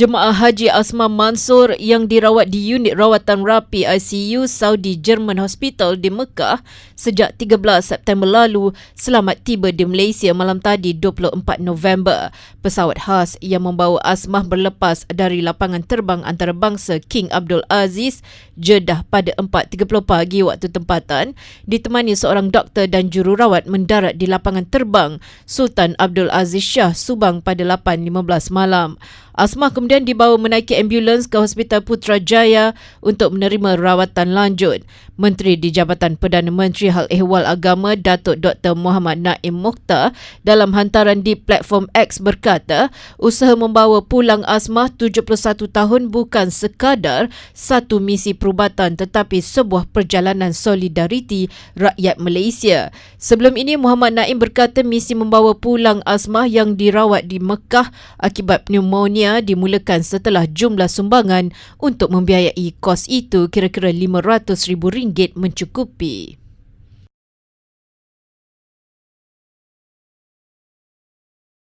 Jemaah Haji Asma Mansur yang dirawat di unit rawatan rapi ICU Saudi German Hospital di Mekah sejak 13 September lalu selamat tiba di Malaysia malam tadi 24 November. Pesawat khas yang membawa Asmah berlepas dari lapangan terbang antarabangsa King Abdul Aziz Jeddah pada 4.30 pagi waktu tempatan ditemani seorang doktor dan jururawat mendarat di lapangan terbang Sultan Abdul Aziz Shah Subang pada 8.15 malam. Asmah kemudian dibawa menaiki ambulans ke Hospital Putrajaya untuk menerima rawatan lanjut. Menteri di Jabatan Perdana Menteri Hal Ehwal Agama Datuk Dr. Muhammad Naim Mokhtar dalam hantaran di platform X berkata, usaha membawa pulang Asmah 71 tahun bukan sekadar satu misi perubatan tetapi sebuah perjalanan solidariti rakyat Malaysia. Sebelum ini Muhammad Naim berkata misi membawa pulang Asmah yang dirawat di Mekah akibat pneumonia dimulakan setelah jumlah sumbangan untuk membiayai kos itu kira-kira RM500,000 mencukupi.